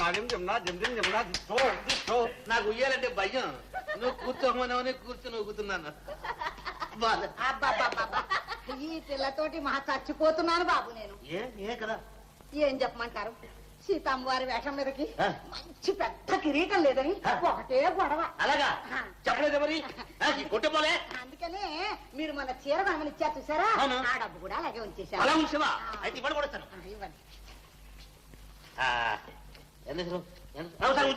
నాదేం జమునా జమ్జిం జమునా దిస్తో దిస్తో నాకు ఉయ్యాలంటే భయం. నువ్వు కూర్చోమని కూర్చొని ఊగుతున్నాను. అబ్బబ్బబ్బబ్బా. ఈ పిల్లతోటి మా చచ్చిపోతున్నాను బాబు నేను. ఏ ఏ కదా? ఏం చెప్పమంటారు? సీతమ్మ వారి వేషం మీదకి ఆ. మంచి పెద్ద కిరీటం లేదని ఆ. ఒకటే గొడవ. అలాగా? చెప్పలేదు మరి ఆ, ఈ కొట్టపోలే అందుకనే మీరు మన చీర కొనమని ఇచ్చారు చూసారా? అవును. ఆ డబ్బు కూడా అలాగే ఉంచేశారు. అలా ఉంచవా? అయితే ఇవ్వడం కూడా ఇస్తాను. ఆ, ఇవ్వండి. ఆ, ఎంత ఇస్తారు? ఎంత- ఆ, ఒకసారి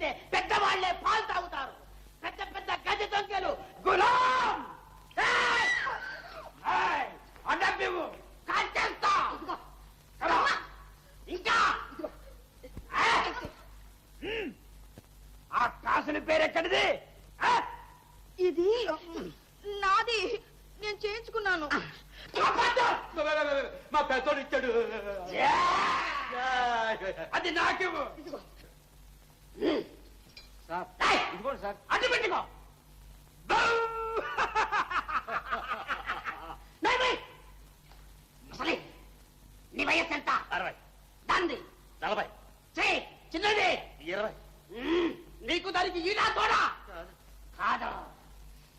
పేరు చెప్పితే పెద్దవాళ్ళే పాలు తాగుతారు. పెద్ద పెద్ద గజ దొంగలు. గులాం! కాల్చేస్తా on. ఇంకా. ఆ కాసుల పేరు ఎక్కడిది? ఆ? ఇది నాది. నేను చేయించుకున్నాను. మా పెద్దోడు ఇచ్చాడు. అది నాకేమో ఇదిగోండి సార్. అడ్డు పెట్టుకో. ముసలి, నీ వయస్సు ఎంత? అరవై. దాంది నలభై. చెయ్యి చిన్నది. ఇరవై. మ్మ్. నీకు దానికి ఈనా తోడా? కాదు.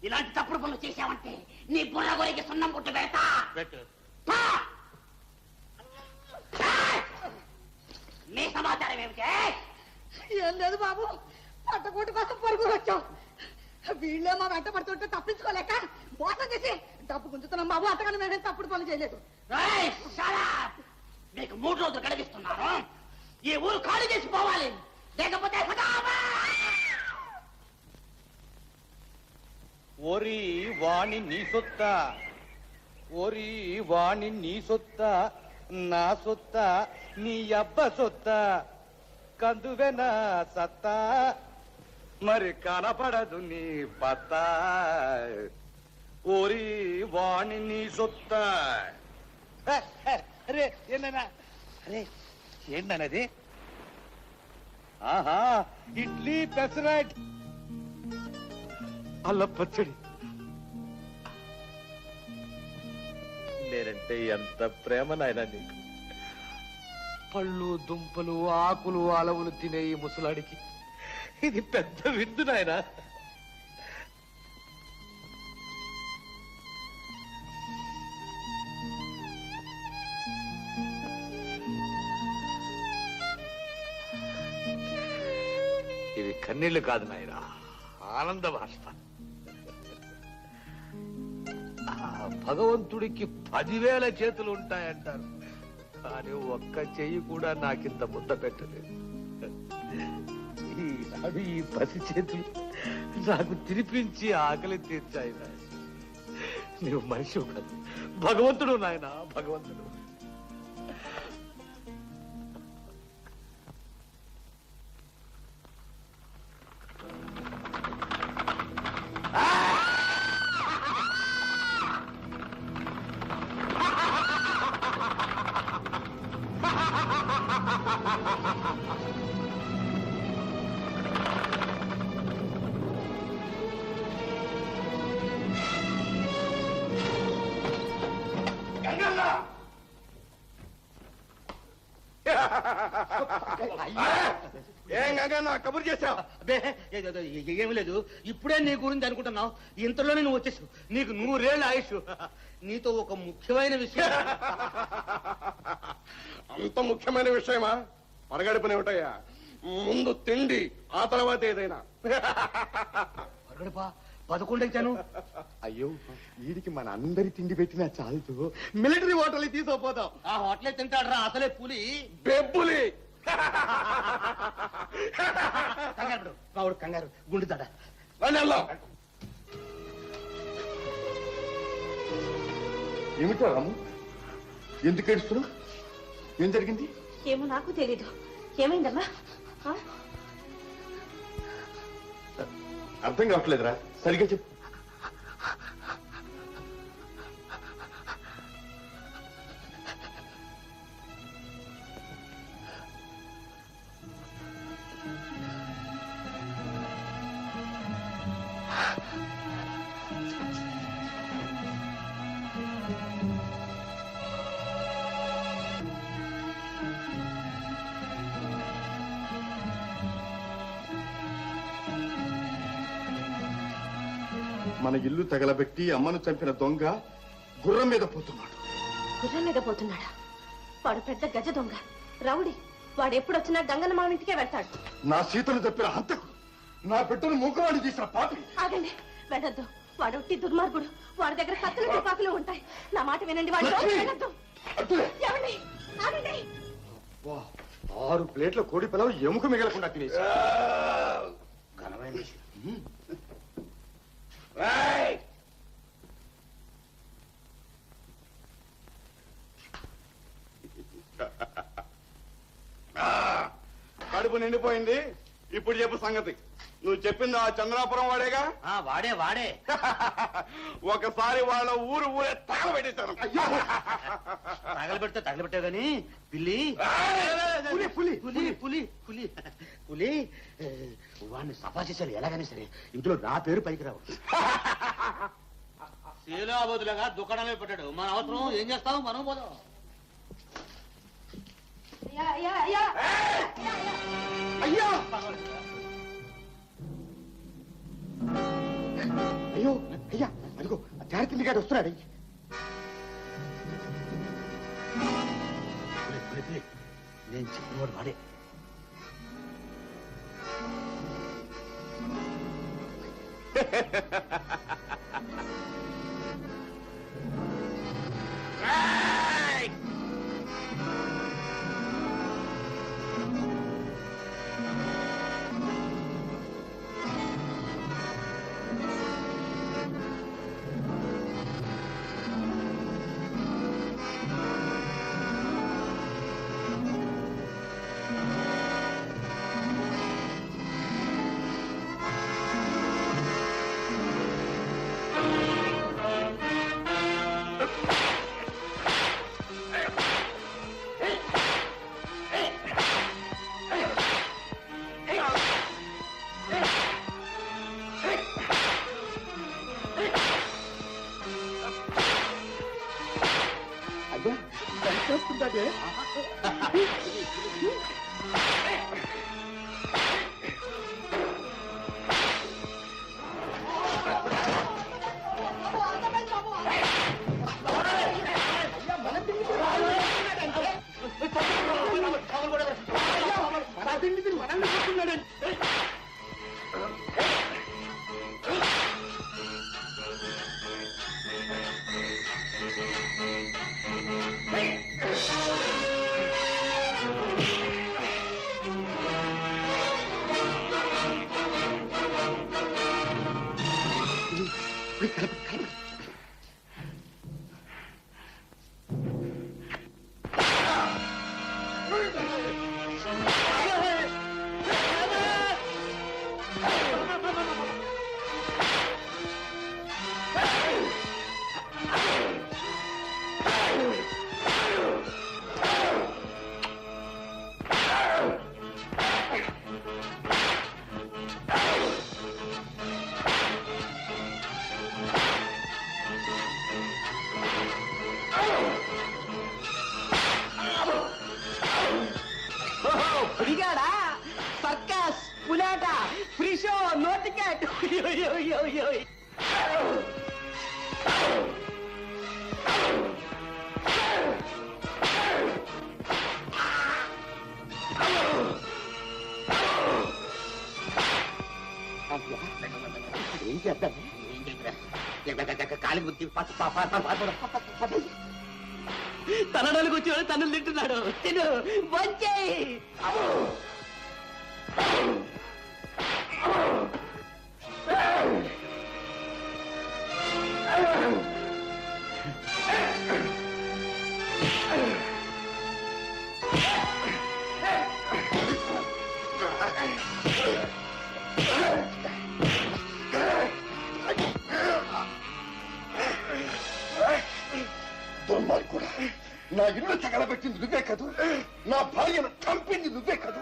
ఇలాంటి తప్పుడు పనులు చేశావంటే నీ బుర్ర గొరికి సున్నం పుట్టు పెడతా. పెట్టు. పా! నీ సమాచారం ఏమిటి? ఏం లేదు బాబు. పట్టకోటి కోసం పరుగులు వచ్చాం వీళ్ళే మా వెంట పడుతుంటే తప్పించుకోలేక మోసం చేసి డబ్బు గుంజుతున్నాం బాబు అంతకన్నా మేమేం తప్పుడు పనులు చేయలేదు! నీకు మూడు రోజులు కలిగిస్తున్నాను. ఈ ఊరు ఖాళీ చేసి పోవాలి. లేకపోతే! ఓరి వాణి నీ సొత్త ఓరి వాణి నీ సొత్త నా సొత్త నీ అబ్బ సొత్త కందువె నా సత్త. మరి కనపడదు నీ పత్త. ఓరి వాణి నీ సొత్త. అరే ఏంటన్నా అరే ఏంటన్నది ఆహా ఇడ్లీ పెసరట్. అల్ల పచ్చడి. నేనంటే ఎంత ప్రేమ నాయనా నీకు? పళ్ళు దుంపలు ఆకులు అలవులు తినే ఈ ముసలాడికి. ఇది పెద్ద విందు నాయనా. ఇది కన్నీళ్ళు కాదు నాయనా. ఆనంద బాష్ప భగవంతుడికి పదివేల చేతులు ఉంటాయంటారు. కానీ ఒక్క చెయ్యి కూడా నాకింత ముద్ద పెట్టలేదు. ఈనాడు ఈ పసి చేతులు నాకు తినిపించి ఆకలి తీర్చాయి నాయన. నువ్వు మనిషి కాదు. భగవంతుడు నాయన భగవంతుడు. ఏం గంగన్న కబురు చేశావు? ఏ- ఏమీ లేదు. ఇప్పుడే నీ గురించి అనుకుంటున్నావు. ఇంతలోనే నువ్వు వచ్చేసావు. నీకు నూరేళ్ళ ఆయుష్. నీతో ఒక ముఖ్యమైన విషయం. అంత ముఖ్యమైన విషయమా? పరగడుపునే ఉంటాయా ముందు తిండి ఆ తర్వాత ఏదైనా. పరగడపా? పదకొండు ఇచ్చాను. అయ్యో వీడికి మన అందరి తిండి పెట్టినా చాలుతూ మిలిటరీ హోటల్ తీసుకోపోతాం ఆ హోటలే తింటాడు రా అసలే పులి. బెబ్బులి. కంగారు పడు. మావాడు కంగారు గుండుతాడా. ఏమిటో రాము? ఎందుకు ఏడుస్తున్నావు? ఏం జరిగింది? ఏమో నాకు తెలీదు. ఏమైందమ్మా? ఆ? అర్థం కావట్లేదురా. సరిగ్గా చెప్పు మన ఇల్లు తగలబెట్టి అమ్మను చంపిన దొంగ గుర్రం మీద పోతున్నాడు. గుర్రం మీద పోతున్నాడా? వాడు పెద్ద గజ దొంగ. రౌడీ వాడు ఎప్పుడు వచ్చినా గంగన్న మామ ఇంటికే వెళ్తాడు. నా సీతను తప్పిన హంతకుడు నా బిడ్డను మూకవాడి తీసిన పాపి ఆగండి వెళ్ళొద్దు. వాడు ఒట్టి దుర్మార్గుడు. వాడి దగ్గర కత్తులు తుపాకులు ఉంటాయి. నా మాట వినండి వాడు లక్ష్మి! వెళ్ళొద్దు. అడ్డులే. ఏమండి? ఆగండి. వా, ఆరు ప్లేట్ల కోడి పిల్లలు ఎముక మిగలకుండా తినేసి. ఘనమైన విషయం. కడుపు నిండిపోయింది. ఇప్పుడు చెప్పు సంగతి. నువ్వు చెప్పింది ఆ చంద్రాపురం వాడేగా? ఆ, వాడే వాడే. ఒకసారి వాళ్ళ ఊరు ఊరే తగలబెట్టేశాను. తగలబెడితే తగలబెట్టావు గాని పిల్లి. పులి, పులి, పులి పులి. పులి పులి. వాడిని సఫా చేశారు ఎలాగైనా సరే. ఇందులో నా పేరు పైకి రావు. శీలాబదులుగా దుకాణంలో పెట్టాడు. మన అవసరం ఏం చేస్తావు? మనం పోదాం. అయ్యా! అయ్యో అయ్యా అదిగో జాగ్రత్త గారు వస్తున్నాడు పులి, పులి, వాడే ha ha ha ha చేద్దాం కాలి బుద్ధి తనడానికి వచ్చి తన్నులు తింటున్నాడు తిను వచ్చేయి దుర్మార్గుడా కూడా నా ఇల్లు తగలబెట్టింది నువ్వే కదూ? నా భార్యను చంపింది నువ్వే కదూ?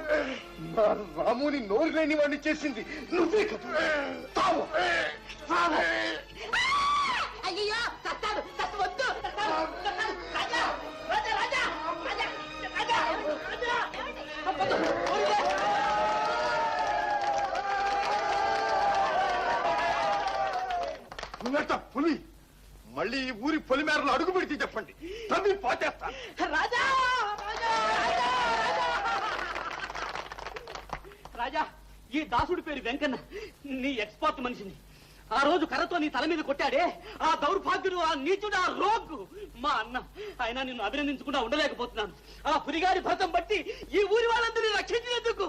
నా రాముని నోరు లేని వాడిని చేసింది నువ్వే కదూ? అయ్యో పులి? మళ్ళీ ఈ ఊరి పొలిమేరలో అడుగు పెడితే చెప్పండి. తమ్మి పోతేస్తా రాజా రాజా రాజా రాజా. ఈ దాసుడి పేరు వెంకన్న. నీ ఎక్స్పర్ట్ మనిషిని. ఆ రోజు కర్రతో నీ తల మీద కొట్టాడే ఆ దౌర్భాగ్యుడు ఆ నీచుడు ఆ రోగ్గు మా అన్న అయినా నిన్ను అభినందించకుండా ఉండలేకపోతున్నాను. ఆ పురిగారి భర్తం బట్టి ఈ ఊరి వాళ్ళందరినీ రక్షించినందుకు.